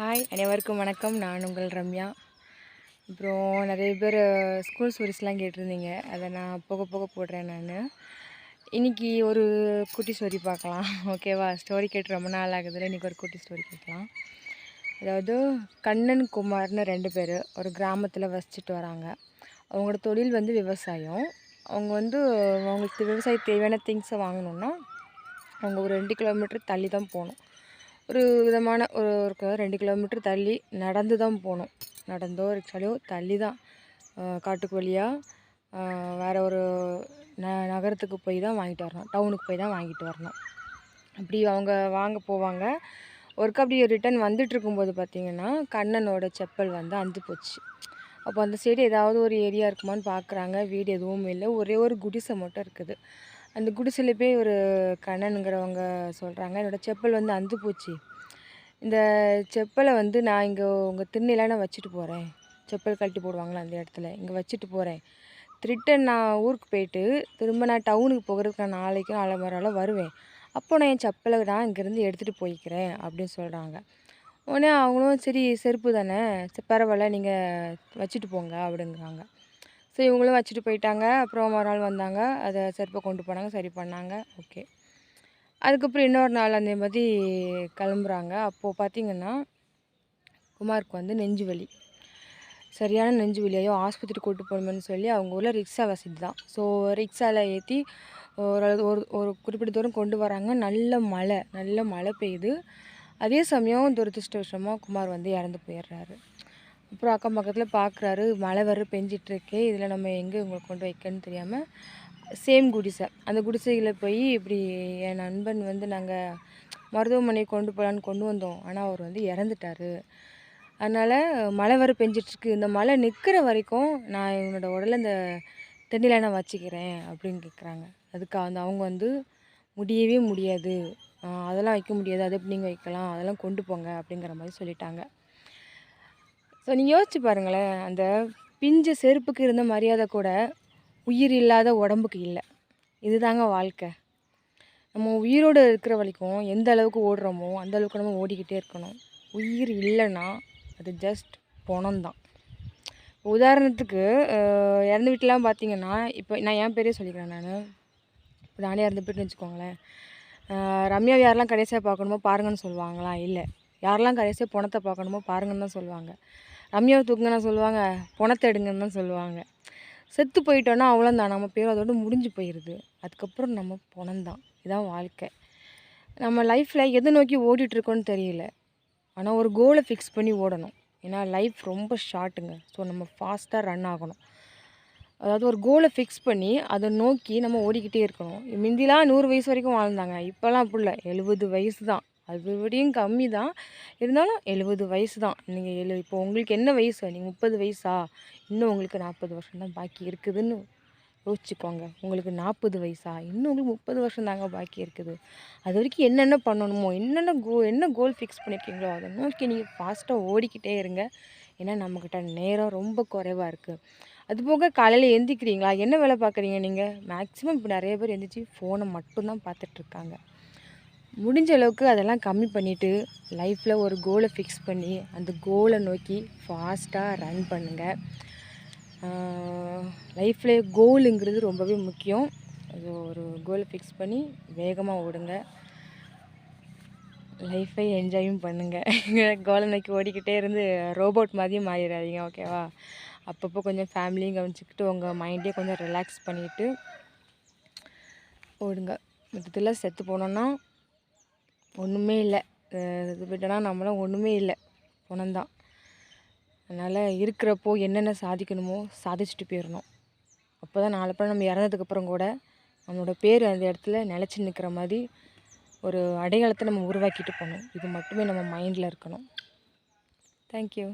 Hi அனைவருக்கும் வணக்கம். நான் உங்கள் ரம்யா. அப்புறம் நிறைய பேர் ஸ்கூல் ஸ்டோரிஸ்லாம் கேட்டிருந்தீங்க. அதை நான் போக போக போடுறேன் நான். இன்றைக்கி ஒரு குட்டி ஸ்டோரி பார்க்கலாம். ஓகேவா ஸ்டோரி கேட்டு ரொம்ப நாள் ஆகுதுல. இன்றைக்கி ஒரு குட்டி ஸ்டோரி கேட்கலாம். அதாவது கண்ணன் குமார்னு ரெண்டு பேர் ஒரு கிராமத்தில் வசிச்சுட்டு வராங்க. அவங்களோட தொழில் வந்து விவசாயம். அவங்க வந்து அவங்களுக்கு விவசாய தேவையான திங்ஸை வாங்கணுன்னா அவங்க ஒரு ரெண்டு கிலோமீட்டர் தள்ளி தான் போகணும். ஒரு விதமான ஒரு ஒரு ரெண்டு கிலோமீட்டர் தள்ளி நடந்து தான் போகணும். நடந்தோ ரிக்ஷாலையோ தள்ளி தான். காட்டுக்கு வழியாக வேறு ஒரு ந நகரத்துக்கு போய் தான் வாங்கிட்டு வரணும். டவுனுக்கு போய் தான் வாங்கிட்டு வரணும். அப்படி அவங்க வாங்க போவாங்க. ஒருக்கா அப்படி ரிட்டன் வந்துட்டு இருக்கும்போது பார்த்திங்கன்னா கண்ணனோட செப்பல் வந்து அந்து போச்சு. அப்போ அந்த சைடு ஏதாவது ஒரு ஏரியா இருக்குமான்னு பார்க்குறாங்க வீடு எதுவும் இல்லை. ஒரே ஒரு குடிசை மட்டும் இருக்குது. அந்த குடிசையில் போய் ஒரு கண்ணனுங்கிறவங்க சொல்கிறாங்க என்னோடய செப்பல் வந்து அந்து போச்சு. இந்த செப்பலை வந்து நான் இங்கே உங்கள் திண்ணையில் நான் வச்சுட்டு போகிறேன் செப்பல் கழட்டி போடுவாங்களா அந்த இடத்துல. இங்கே வச்சுட்டு போகிறேன் ரிட்டன் நான் ஊருக்கு போயிட்டு திரும்ப நான் டவுனுக்கு போகிறதுக்கு நான் நாளைக்கு நாளை மறுநாள் வருவேன். அப்போ நான் என் செப்பலை நான் இங்கேருந்து எடுத்துகிட்டு போய்க்கிறேன் அப்படின்னு சொல்கிறாங்க உடனே அவங்களும் சரி செருப்பு தானே? பரவாயில்ல நீங்கள் வச்சுட்டு போங்க அப்படிங்கிறாங்க. ஸோ இவங்களும் வச்சுட்டு போயிட்டாங்க. அப்புறம் மறுநாள் வந்தாங்க. அதை செருப்பை கொண்டு போனாங்க. சரி பண்ணாங்க. ஓகே அதுக்கப்புறம் இன்னொரு நாள் அந்த மாதிரி கிளம்புறாங்க. அப்போது பார்த்திங்கன்னா குமாருக்கு வந்து நெஞ்சு வலி. சரியான நெஞ்சு வலி. ஐயோ ஆஸ்பத்திரி கூட்டு போகணும்னு சொல்லி அவங்க ஊரில் ரிக்ஷா வசதி தான். ஸோ ரிக்ஷாவில் ஏற்றி ஓரளவு ஒரு ஒரு குறிப்பிட்ட தூரம் கொண்டு வராங்க. நல்ல மழை நல்ல மழை பெய்யுது. அதே சமயம் துரதிருஷ்டவசமாக குமார் வந்து இறந்து போயிடுறாரு. அப்புறம் அக்கம் பக்கத்தில் பார்க்குறாரு மழை வர பெஞ்சிட்ருக்கு. இதில் நம்ம எங்கே உங்களை கொண்டு வைக்கன்னு தெரியாமல் சேம் குடிசை. அந்த குடிசையில் போய் இப்படி என் நண்பன் வந்து நாங்கள் மருத்துவமனை கொண்டு போகலான்னு கொண்டு வந்தோம். ஆனால் அவர் வந்து இறந்துட்டார். அதனால் மழை வர பெஞ்சிட்ருக்கு. இந்த மழை நிற்கிற வரைக்கும் நான் இவனோட உடலை இந்த தண்ணியில் நான் வச்சுக்கிறேன் அப்படின்னு கேட்குறாங்க அதுக்கு அந்த அவங்க வந்து முடியவே முடியாது. அதெல்லாம் வைக்க முடியாது. அதை எப்படி நீங்கள் வைக்கலாம்? அதெல்லாம் கொண்டு போங்க அப்படிங்கிற மாதிரி சொல்லிட்டாங்க. ஸோ நீங்கள் யோசிச்சு பாருங்களேன் அந்த பிஞ்சு செருப்புக்கு இருந்த மரியாதை கூட உயிர் இல்லாத உடம்புக்கு இல்லை. இதுதாங்க வாழ்க்கை. நம்ம உயிரோடு இருக்கிற வரைக்கும் எந்த அளவுக்கு ஓடுறோமோ அந்த அளவுக்கு நம்ம ஓடிக்கிட்டே இருக்கணும். உயிர் இல்லைன்னா அது ஜஸ்ட் பணம்தான். உதாரணத்துக்கு இறந்து வீட்டிலாம் பார்த்தீங்கன்னா இப்போ நான் என் பேரே சொல்லிக்கிறேன் நான். இப்போ நானே இறந்து போயிட்டு வச்சுக்கோங்களேன். ரம்யா யாரெல்லாம் கடைசியாக பார்க்கணுமோ பாருங்கன்னு சொல்லுவாங்களா? இல்லை. யாரெல்லாம் கடைசியாக பணத்தை பார்க்கணுமோ பாருங்கன்னு தான் சொல்லுவாங்க. ரம்யாவை தூக்குங்கன்னா சொல்லுவாங்க. பணத்தை எடுங்கன்னு தான் சொல்லுவாங்க. செத்து போயிட்டோன்னா அவ்வளோந்தான் நம்ம பேர் அதோடு முடிஞ்சு போயிடுது அதுக்கப்புறம் நம்ம பணம்தான். இதுதான் வாழ்க்கை. நம்ம லைஃப்பில் எதை நோக்கி ஓடிட்டுருக்கோன்னு தெரியல. ஆனால் ஒரு கோலை ஃபிக்ஸ் பண்ணி ஓடணும். ஏன்னா லைஃப் ரொம்ப ஷார்ட்டுங்க ஸோ நம்ம ஃபாஸ்ட்டாக ரன் ஆகணும். அதாவது ஒரு கோலை ஃபிக்ஸ் பண்ணி அதை நோக்கி நம்ம ஓடிக்கிட்டே இருக்கணும். முந்திலாம் நூறு வயசு வரைக்கும் வாழ்ந்தாங்க. இப்போல்லாம் அப்படி இல்லை. எழுபது வயசு தான் அது விடையும் கம்மி தான். இருந்தாலும் எழுபது வயசு தான். நீங்கள் எழு இப்போ உங்களுக்கு என்ன வயசு? நீங்கள் முப்பது வயசா? இன்னும் உங்களுக்கு நாற்பது வருஷம் தான் பாக்கி இருக்குதுன்னு யோசிச்சுக்கோங்க. உங்களுக்கு நாற்பது வயசா? இன்னும் உங்களுக்கு முப்பது வருஷம் தாங்க பாக்கி இருக்குது. அது வரைக்கும் என்னென்ன பண்ணணுமோ என்னென்ன கோ என்ன கோல் ஃபிக்ஸ் பண்ணியிருக்கீங்களோ அதை நோக்கி நீங்கள் ஃபாஸ்ட்டாக ஓடிக்கிட்டே இருங்க. ஏன்னா நம்மக்கிட்ட நேரம் ரொம்ப குறைவாக இருக்குது அதுபோக காலையில் எந்திக்கிறீங்களா என்ன வேலை பார்க்குறீங்க நீங்கள் மேக்ஸிமம் இப்போ நிறைய பேர் எந்திரிச்சு ஃபோனை மட்டும்தான் பார்த்துட்ருக்காங்க முடிஞ்ச அளவுக்கு அதெல்லாம் கம்மி பண்ணிவிட்டு லைஃப்பில் ஒரு கோலை ஃபிக்ஸ் பண்ணி அந்த கோலை நோக்கி ஃபாஸ்ட்டாக ரன் பண்ணுங்கள் லைஃப்பில் கோலுங்கிறது ரொம்பவே முக்கியம். அது ஒரு கோலை ஃபிக்ஸ் பண்ணி வேகமாக ஓடுங்க. லைஃப்பை என்ஜாயும் பண்ணுங்கள் கோலை நோக்கி ஓடிக்கிட்டே இருந்து ரோபோட் மாதிரியும் மாறிடாதீங்க ஓகேவா அப்பப்போ கொஞ்சம் ஃபேமிலியும் கவனிச்சிக்கிட்டு உங்கள் மைண்டே கொஞ்சம் ரிலாக்ஸ் பண்ணிவிட்டு ஓடுங்க. மொத்தத்தில் செத்து போனோன்னா ஒன்றுமே இல்லை. இது விட்டனா நம்மளாம் ஒன்றுமே இல்லை. குணம்தான். அதனால் இருக்கிறப்போ என்னென்ன சாதிக்கணுமோ சாதிச்சுட்டு போயிடணும் அப்போ தான் நாலு பேர் நம்ம இறந்ததுக்கப்புறம் கூட நம்மளோட பேர் அந்த இடத்துல நிலச்சி நிற்கிற மாதிரி ஒரு அடையாளத்தை நம்ம உருவாக்கிட்டு போகணும். இது மட்டுமே நம்ம மைண்டில் இருக்கணும். தேங்க்யூ